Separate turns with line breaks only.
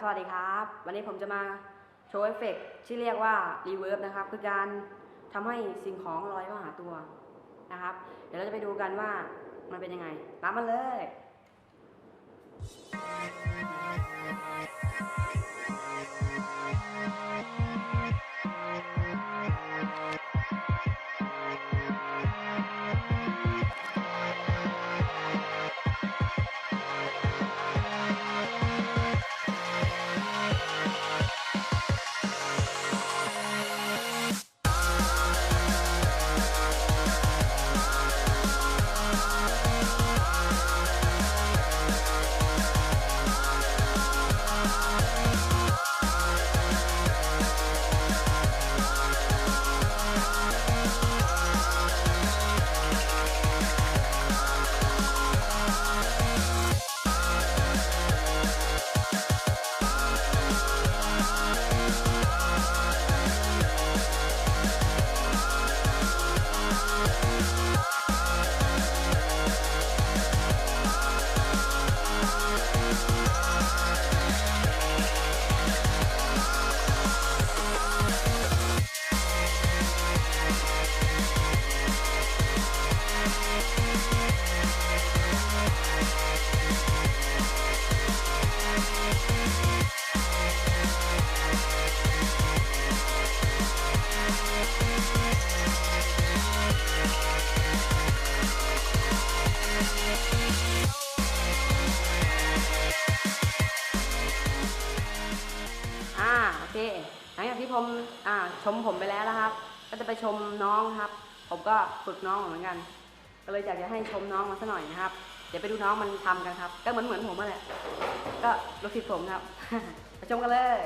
สวัสดีครับ วันนี้ผมจะมาโชว์เอฟเฟกต์ที่เรียกว่ารีเวิร์บนะครับ คือการทำให้สิ่งของลอยเข้าหาตัวนะครับ เดี๋ยวเราจะไปดูกันว่ามันเป็นยังไง ตามมาเลย เคหลังจากที่ผมอ่าชมผมไปแล้วนะครับ ก็จะไปชมน้องครับ ผมก็ฝึกน้องเหมือนกัน ก็เลยอยากจะให้ชมน้องมาสักหน่อยนะครับ เดี๋ยวไปดูน้องมันทำกันครับ ก็เหมือนเหมือนผมนั่นแหละก็ลูกศิษย์ผมครับไปชมกันเลย